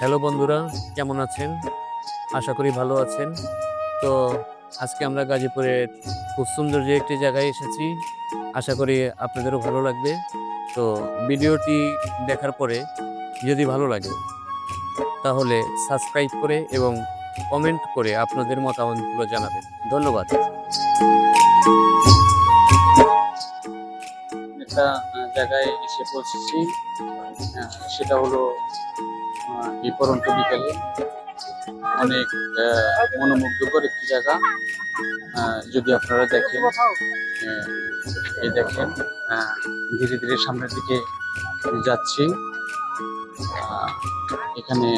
Hello বন্ধুরা, কেমন আছেন? আশা করি ভালো আছেন। তো আজকে আমরা গাজীপুরের খুব সুন্দর যে একটি জায়গায় এসেছি, আশা করি আপনাদেরও ভালো লাগবে। তো ভিডিওটি দেখার পরে যদি ভালো লাগে, তাহলে সাবস্ক্রাইব করে এবং কমেন্ট করে আপনাদের মতামতগুলো জানাবেন। ধন্যবাদ। একটা জায়গায় এসে পৌঁছেছি। সেটা হলো এই পরন্ত বিকেলে অনেক মনোমুগ্ধকর একটি জায়গা। যদি আপনারা দেখেন এই দেখেন ধীরে ধীরে সামনের দিকে যাচ্ছি। এখানে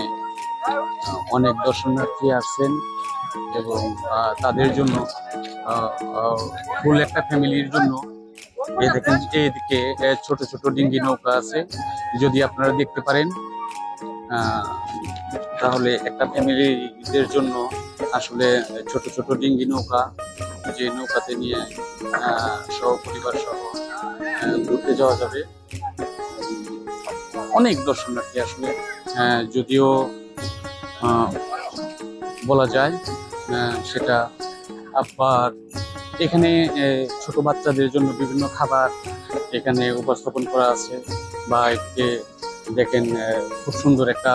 অনেক দর্শনার্থী আসছেন এবং তাদের জন্য ফুল একটা ফ্যামিলির জন্য। এই দেখেন এদিকে ছোট ছোট ডিঙ্গি নৌকা আছে। যদি আপনারা দেখতে পারেন তাহলে একটা ফ্যামিলিদের জন্য আসলে ছোট ছোট ডিঙ্গি নৌকা, যে নৌকাতে নিয়ে সহ পরিবার সহ ঘুরতে যাওয়া যাবে। অনেক দর্শনার্থী আসলে যদিও বলা যায় সেটা আবার এখানে ছোট বাচ্চাদের জন্য বিভিন্ন খাবার এখানে উপস্থাপন করা আছে, বা এদিকে দেখেন খুব সুন্দর একটা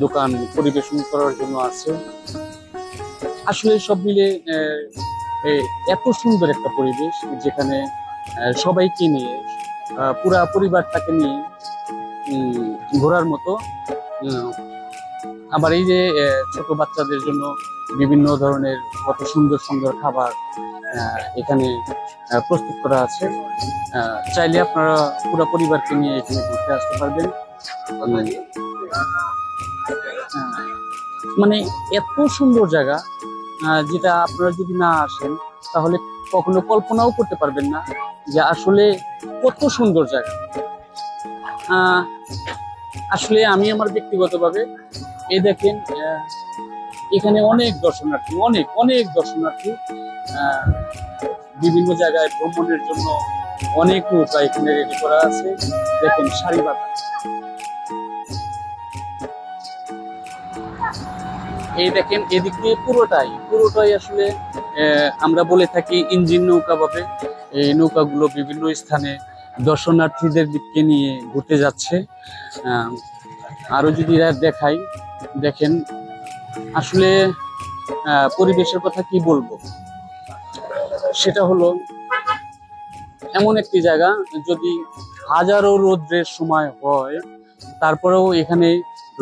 দোকান পরিবেশন করার জন্য আছে। আসলে সব মিলে এত সুন্দর একটা পরিবেশ যেখানে সবাইকে নিয়ে পুরা পরিবারটাকে নিয়ে ঘোরার মতো আবার এই যে ছোট বাচ্চাদের জন্য বিভিন্ন ধরনের কত সুন্দর সুন্দর খাবার এখানে প্রস্তুত করা আছে। চাইলে আপনারা পুরো পরিবারকে নিয়ে এখানে ঘুরতে আসতে পারবেন। মানে এত সুন্দর জায়গা যেটা আপনারা যদি না আসেন, তাহলে কখনো কল্পনাও করতে পারবেন না যে আসলে কত সুন্দর জায়গা। আসলে আমি আমার ব্যক্তিগতভাবে, এই দেখেন এখানে অনেক দর্শনার্থী, অনেক অনেক দর্শনার্থী বিভিন্ন জায়গায় ভ্রমণের জন্য অনেক নৌকা এখানে রেডি করা আছে। দেখেন সারিবাগ এই দেখেন এদিক দিয়ে পুরোটাই। পুরোটাই আসলে আমরা বলে থাকি ইঞ্জিন নৌকা ভাবে। এই নৌকাগুলো বিভিন্ন স্থানে দর্শনার্থীদের দিককে নিয়ে ঘুরতে যাচ্ছে। আহ, আরও যদি দেখাই দেখেন আসলে পরিবেশের কথা কি বলব? সেটা হলো এমন একটি জায়গা যদি হাজারো রোদ্রের সময় হয়, তারপরেও এখানে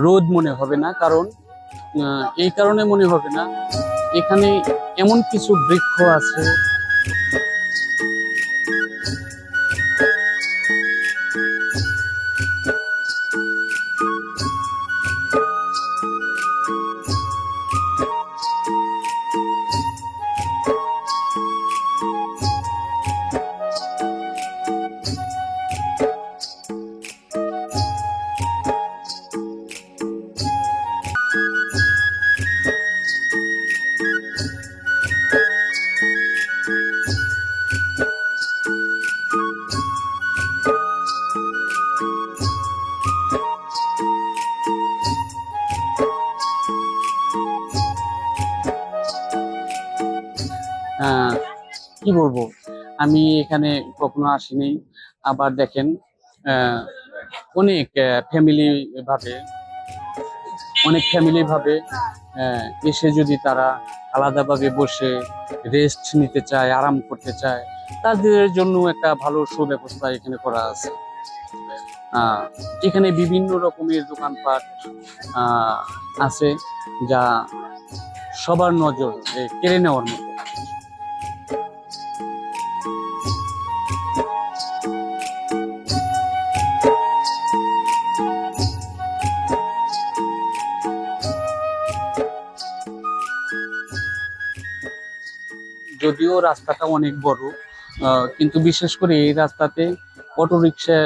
রোদ মনে হবে না, কারণ এই কারণে মনে হবে না। এখানে এমন কিছু বৃক্ষ আছে কি বলব? আমি এখানে কখনো আসিনি। আবার দেখেন অনেক ফ্যামিলি ভাবে, অনেক ফ্যামিলি ভাবে এসে যদি তারা আলাদাভাবে বসে রেস্ট নিতে চায়, আরাম করতে চায়, তাদের জন্য একটা ভালো সুব্যবস্থা এখানে করা আছে। এখানে বিভিন্ন রকমের দোকানপাট আছে যা সবার নজর কেড়ে নেওয়ার মতো। যদিও রাস্তাটা অনেক বড় কিন্তু বিশেষ করে এই রাস্তাতে অটো রিক্সা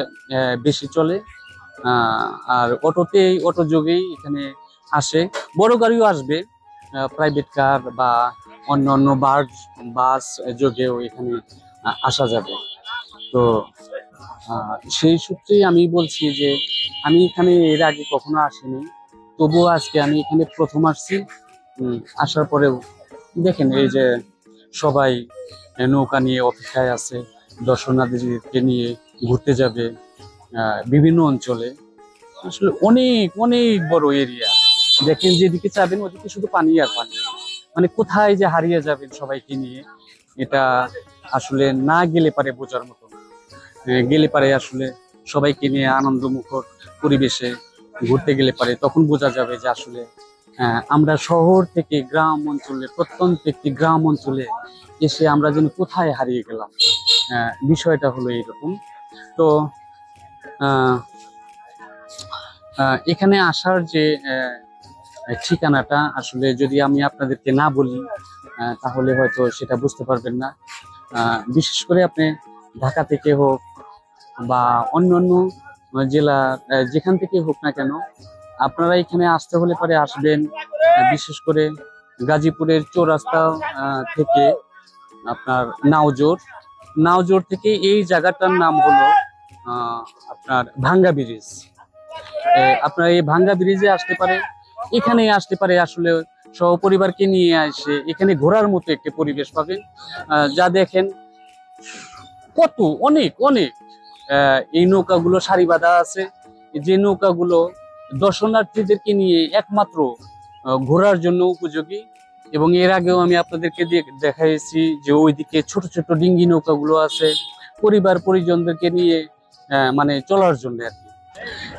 বেশি চলে আর অটোতে অটো যোগেই এখানে আসে। বড় গাড়িও আসবে প্রাইভেট কার বা অন্য অন্য বাস বাস যোগেও এখানে আসা যাবে। তো সেই সূত্রেই আমি বলছি যে আমি এখানে এর আগে কখনো আসিনি। তবুও আজকে আমি এখানে প্রথম আসছি। আসার পরেও দেখেন এই যে সবাই নৌকা নিয়ে অপেক্ষায় আছে। দর্শনার্থীদেরকে নিয়ে ঘুরতে যাবে বিভিন্ন অঞ্চলে। আসলে অনেক অনেক বড় এরিয়া দেখেন যেদিকে চাবেন ওদিকে শুধু পানি আর পানি। মানে কোথায় যে হারিয়ে যাবেন সবাইকে নিয়ে, এটা আসলে না গেলে পারে বোঝার মতো গেলে পারে আসলে সবাইকে নিয়ে আনন্দমুখর পরিবেশে ঘুরতে গেলে পারে। তখন বোঝা যাবে যে আসলে আমরা শহর থেকে গ্রাম অঞ্চলে প্রত্যন্ত একটি গ্রাম অঞ্চলে এসে আমরা যেন কোথায় হারিয়ে গেলাম বিষয়টা হলো এইরকম। তো এখানে আসার যে ঠিকানাটা আসলে যদি আমি আপনাদেরকে না বলি তাহলে হয়তো সেটা বুঝতে পারবেন না। বিশেষ করে আপনি ঢাকা থেকে হোক বা অন্যান্য জেলা আহ, যেখান থেকে হোক না কেন আপনারা এখানে আসতে হলে পরে আসবেন বিশেষ করে গাজীপুরের চৌরাস্তা থেকে আপনার নাওজোর। নাওজোর থেকে এই জায়গাটার নাম হলো আপনার ভাঙ্গা ব্রিজ। আপনার এই ভাঙ্গা ব্রিজে আসতে পারে এখানে আসতে পারে আসলে সহপরিবারকে নিয়ে আসে এখানে ঘোরার মতো একটি পরিবেশ পাবেন যা দেখেন, কত, অনেক অনেক। এই নৌকাগুলো সারি বাঁধা আছে। যে নৌকাগুলো দর্শনার্থীদেরকে নিয়ে একমাত্র ঘোরার জন্য উপযোগী। এবং এর আগেও আমি আপনাদেরকে দেখাইছি যে ওইদিকে ছোট ছোট ডিঙ্গি নৌকাগুলো আছে, পরিবার পরিজনদেরকে নিয়ে মানে চলার জন্য আর কি।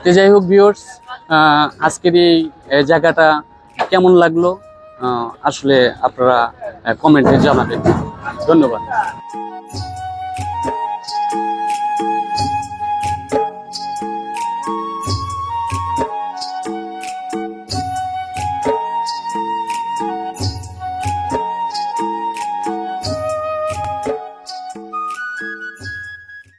তো যাই হোক ভিউয়ার্স আজকের এই জায়গাটা কেমন লাগল আসলে আপনারা কমেন্টে জানাবেন। ধন্যবাদ।